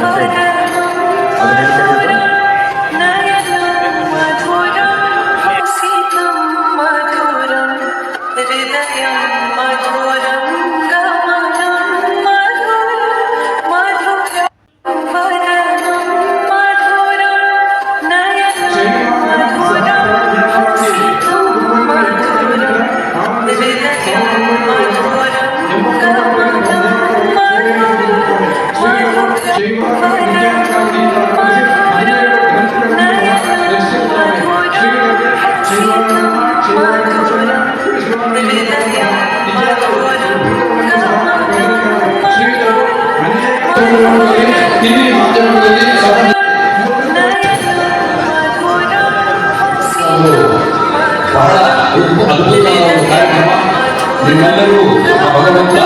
ಅಂತ ಇದೆ ಬಹಳ ಅದ್ಭುತವಾದ ಕಾರ್ಯಕ್ರಮ ನಿಮ್ಮೆಲ್ಲರೂ ಆ ಭಗವಂತ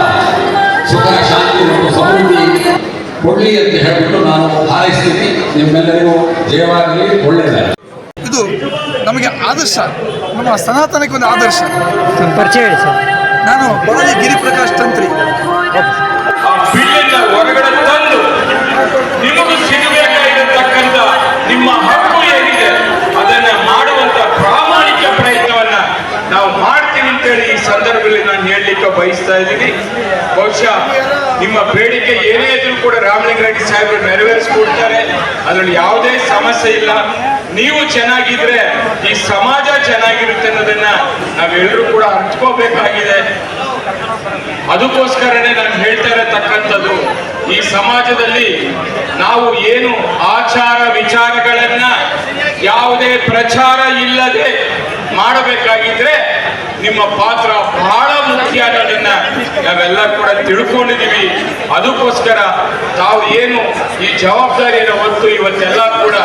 ಸುಖ ಶಾಂತಿ ಮತ್ತು ಸಮೃದ್ಧಿ ಕೊಡಲಿ ಅಂತ ಹೇಳ್ಬಿಟ್ಟು ನಾನು ಹಾರೈಸ್ತೀನಿ ನಿಮ್ಮೆಲ್ಲರಿಗೂ ಜಯವಾಗಲಿ ಒಳ್ಳೆಯದಾಗಲಿ ಇದು ನಮಗೆ ಆದರ್ಶ ನಮ್ಮ ಸನಾತನಕ್ಕೆ ಒಂದು ಆದರ್ಶ. ಪರಿಚಯ ಹೇಳಿ ಸರ್. ನಾನು ಬದಲಿ ಗಿರಿಪ್ರಕಾಶ್ ತಂತ್ರಿ. ಹೊರಗಡೆ ನಿಮಗೂ ಸಿಗಬೇಕಾಗಿರತಕ್ಕಂತ ನಿಮ್ಮ ಹಕ್ಕು ಏನಿದೆ ಅದನ್ನ ಮಾಡುವಂತ ಪ್ರಾಮಾಣಿಕ ಪ್ರಯತ್ನವನ್ನ ನಾವು ಮಾಡ್ತೀವಿ ಅಂತೇಳಿ ಈ ಸಂದರ್ಭದಲ್ಲಿ ನಾನು ಹೇಳಲಿಕ್ಕೆ ಬಯಸ್ತಾ ಇದ್ದೀನಿ. ಬಹುಶಃ ನಿಮ್ಮ ಬೇಡಿಕೆ ಏನೇ ಇದ್ರೂ ಕೂಡ ರಾಮಲಿಂಗಾರೆಡ್ಡಿ ಸಾಹೇಬರು ನೆರವೇರಿಸ್ಕೊಡ್ತಾರೆ. ಅದರಲ್ಲಿ ಯಾವುದೇ ಸಮಸ್ಯೆ ಇಲ್ಲ. ನೀವು ಚೆನ್ನಾಗಿದ್ರೆ ಈ ಸಮಾಜ ಚೆನ್ನಾಗಿರುತ್ತೆ ಅನ್ನೋದನ್ನ ನಾವೆಲ್ಲರೂ ಕೂಡ ಹಂಚ್ಕೋಬೇಕಾಗಿದೆ ಅದಕ್ಕೋಸ್ಕರನೇ ನಾನು ಹೇಳ್ತಾ ಇರತಕ್ಕಂಥದ್ದು ಈ ಸಮಾಜದಲ್ಲಿ ನಾವು ಏನು ಆಚಾರ ವಿಚಾರಗಳನ್ನ ಯಾವುದೇ ಪ್ರಚಾರ ಇಲ್ಲದೆ ಮಾಡಬೇಕಾಗಿದ್ರೆ ನಿಮ್ಮ ಪಾತ್ರ ಬಹಳ ಮುಖ್ಯ ಅನ್ನೋದನ್ನ ನಾವೆಲ್ಲ ಕೂಡ ತಿಳ್ಕೊಂಡಿದ್ದೀವಿ. ಅದಕ್ಕೋಸ್ಕರ ತಾವು ಏನು ಈ ಜವಾಬ್ದಾರಿಯನ್ನು ಹೊತ್ತು ಇವತ್ತೆಲ್ಲ ಕೂಡ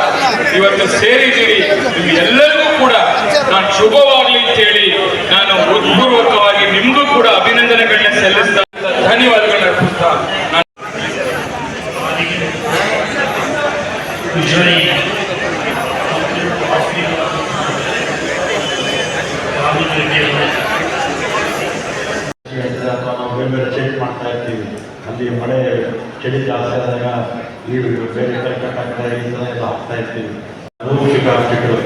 ಇವತ್ತು ಸೇರಿದ್ದೀರಿ. ನಿಮ್ಗೆಲ್ಲರಿಗೂ ಕೂಡ ನಾನು ಶುಭವಾಗಲಿ ಅಂತೇಳಿ ನಾನು ಹೃತ್ಪೂರ್ವಕವಾಗಿ ನಿಮ್ಗೂ ಕೂಡ ಅಭಿನಂದನೆಗಳನ್ನ ಸಲ್ಲಿಸ್ತಾ ಧನ್ಯವಾದಗಳನ್ನ ಅರ್ಪಿಸ್ತಾ ನಾನು ವಿಜಯ್ ಅಥವಾ ನಾವು ಬೇರೆ ಬೇರೆ ಚೇಂಜ್ ಮಾಡ್ತಾ ಇರ್ತೀವಿ ಅಲ್ಲಿ ಮಳೆ ಚಳಿ ಜಾಸ್ತಿ ಆದಾಗ ಈ ಬೇರೆ ಕಟ್ಟಾಗ್ತಾ ಎಲ್ಲ ಹಾಕ್ತಾ ಇರ್ತೀವಿ. ಆಗ್ತಿದ್ರು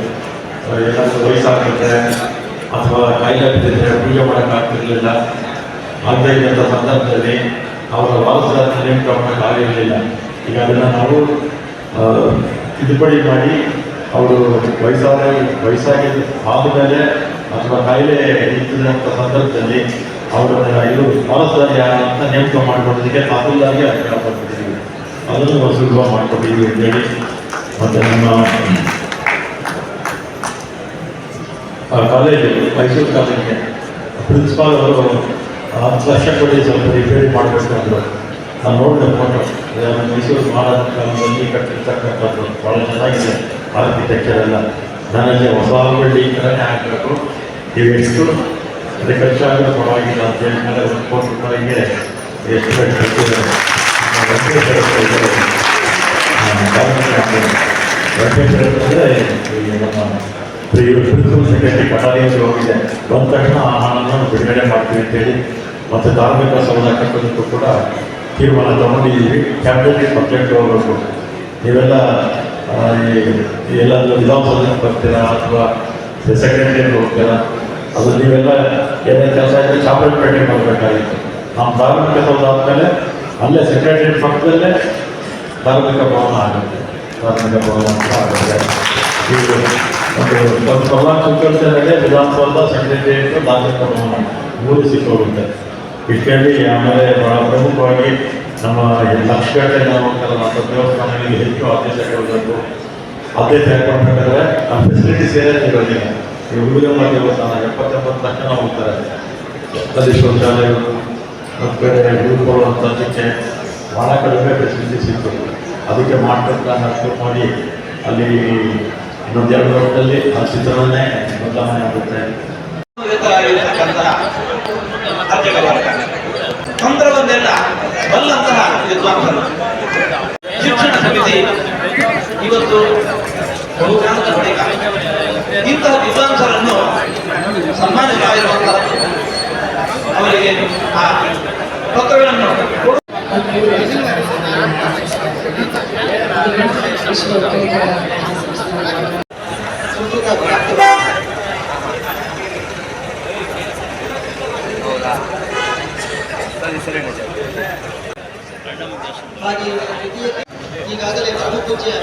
ಏನಾದರೂ ವಯಸ್ಸಾಗುತ್ತೆ ಅಥವಾ ಕಾಯಿಲೆ ಬಿದ್ದಿದ್ರೆ ಪೂಜೆ ಮಾಡೋಕ್ಕಾಗ್ತಿರ್ಲಿಲ್ಲ ಆಗದೇ ಇದ್ದಂಥ ಸಂದರ್ಭದಲ್ಲಿ ಅವರ ವಾಸದ ನೇಮಕ ಆಗಿರಲಿಲ್ಲ. ಈಗ ಅದನ್ನು ನಾವು ತಿದ್ದುಪಡಿ ಮಾಡಿ ಅವರು ವಯಸ್ಸಾದ, ವಯಸ್ಸಾಗಿ ಆದಮೇಲೆ ಅಥವಾ ಕಾಯಿಲೆ ಇದ್ದಂಥ ಸಂದರ್ಭದಲ್ಲಿ ಅವರನ್ನ ಇದು ವಾರಸದಾರಿ ಅಂತ ನೇಮಕ ಮಾಡಿಕೊಡೋದಕ್ಕೆ ತಾಕೂಲಾಗಿ ಅಧಿಕಾರ ಪಡ್ತಿದ್ದೀವಿ ಅದನ್ನು ಸುಲಭ ಮಾಡಿಕೊಟ್ಟಿದ್ದೀವಿ ಅಂತೇಳಿ ಮತ್ತು ನಮ್ಮ ಕಾಲೇಜು ಮೈಸೂರು ಕಾಲೇಜಿಗೆ ಪ್ರಿನ್ಸಿಪಾಲ್ ಅವರು ಹತ್ತು ಲಕ್ಷ ಕೊಡಿ ಸ್ವಲ್ಪ ರಿಪೇರಿ ಅಂದರು. ನಾನು ನೋಡಿದೆ ಫೋಟೋ ಮೈಸೂರು ಮಹಾರಾಜ ಕಾಲದಲ್ಲಿ ಕಟ್ಟಿರ್ತಕ್ಕಂಥದ್ದು. ಭಾಳ ಚೆನ್ನಾಗಿದೆ ಆರ್ಕಿಟೆಕ್ಚರ್ ಎಲ್ಲ. ನನಗೆ ಹೊಸ ಹಳ್ಳಿ ಥರನೇ ಆಗಬೇಕು. ನೀವು ಎಷ್ಟು ಖರ್ಚಾಗಲು ಪರವಾಗಿಲ್ಲ ಅಂತ ಹೇಳಿ ಮೇಲೆ ಒಂದು ಕೋಟಿ ರೂಪಾಯಿಗೆ ಎಸ್ಟಿಮೇಟ್ ಕಟ್ಟಿದ್ದಾರೆ ಅಂದರೆ ನಮ್ಮ ಪ್ರಿನ್ಸಿಪಲ್ ಹೋಗಿದೆ ಬಂದ ತಕ್ಷಣ ಆ ಹಣವನ್ನು ಬಿಡುಗಡೆ ಮಾಡ್ತೀವಿ ಅಂತೇಳಿ ಮತ್ತು ಧಾರ್ಮಿಕ ಸೌಧ ಕಟ್ಟೋದಕ್ಕೂ ಕೂಡ ತೀರ್ಮಾನ ತಗೊಂಡಿದ್ದೀವಿ ಕ್ಯಾಬಿನೆಟ್ ಸಬ್ಜೆಕ್ಟ್ ಹೋಗಬೇಕು ಇವೆಲ್ಲ ಈ- ಎಲ್ಲಾದರೂ ವಿಧಾನಸೌಧಕ್ಕೆ ಬರ್ತೀರಾ ಅಥವಾ ಸೆಕ್ರೆಟರಿಯಲ್ಲಿ ಹೋಗ್ತೀರಾ? ಅದು ನೀವೆಲ್ಲ ಏನೇ ಕೆಲಸ ಇದ್ದರೆ ಚಾಮರಾಜಪೇಟೆಗೆ ಬರಬೇಕಾಗಿತ್ತು ನಮ್ಮ ಧಾರ್ಮಿಕ ಸೌಧ ಆದಮೇಲೆ ಅಲ್ಲೇ ಸೆಕ್ರೆಟರಿ ಪಕ್ಕದಲ್ಲೇ ಧಾರ್ಮಿಕ ಭವನ ಆಗುತ್ತೆ. ಧಾರ್ಮಿಕ ಭವನ ಅಂತ ಆಗುತ್ತೆ. ಈಗ ಒಂದು ಪ್ರಧಾನ ಸುತ್ತೋಲೆಗೆ ವಿಧಾನಸೌಧ ಸೆಕ್ರೆಟರಿಯೇಟ್ ಧಾರ್ಮಿಕ ಭವನ ಮೂರು ಸಿಕ್ಕೋಗುತ್ತೆ ಇಷ್ಟರಲ್ಲಿ ಆಮೇಲೆ ಬಹಳ ಪ್ರಮುಖವಾಗಿ ನಮ್ಮ ಲಕ್ಷಗಟ್ಟಲೆ ನಾವು ಅಂತ ದೇವಸ್ಥಾನಗಳಿಗೆ ಹೆಚ್ಚು ಆದೇಶ ಕೊಡಬೇಕು. ಆದೇಶ ಕೊಡಬೇಕಾದ್ರೆ ನಮ್ಮ ಫೆಸಿಲಿಟೀಸ್ ಏನೇ ಇರೋದಿಲ್ಲ ಹುಡುಗಮ್ಮ ದೇವಸ್ಥಾನ ಎಪ್ಪತ್ತೆಂಬತ್ತು ಲಕ್ಷ ಹೋಗ್ತಾರೆ ಅಲ್ಲಿ ಶೌಚಾಲಯಗಳು ಮತ್ತು ಬೇರೆ ಉಳ್ಕೊಳ್ಳುವಂಥದ್ದಕ್ಕೆ ಭಾಳ ಕಡಿಮೆ ಫೆಸಿಲಿಟಿ ಸಿಕ್ತು ಅದಕ್ಕೆ ಮಾಡ್ತಕ್ಕಂಥ ಅಷ್ಟು ಮಾಡಿ. ಅಲ್ಲಿ ಇನ್ನೊಂದು ಎರಡು ವರ್ಷದಲ್ಲಿ ಆ ಚಿತ್ರವನ್ನೇ ಬದಲಾವಣೆ ಆಗುತ್ತೆ ತಂತ್ರವನ್ನೆಲ್ಲ ಬಲ್ಲಂತಹ ವಿದ್ವಾಂಸರು ಶಿಕ್ಷಣ ಸಮಿತಿ ಇವತ್ತು ವಿದ್ವಾಂಸರನ್ನು ಸನ್ಮಾನಿಸ್ತಾ ಇರುವಂತಹದ್ದು ಅವರಿಗೆ ಆ ಪತ್ರಗಳನ್ನು ಹಾಗೆ ಈಗಾಗಲೇ ಪೂಜ್ಯ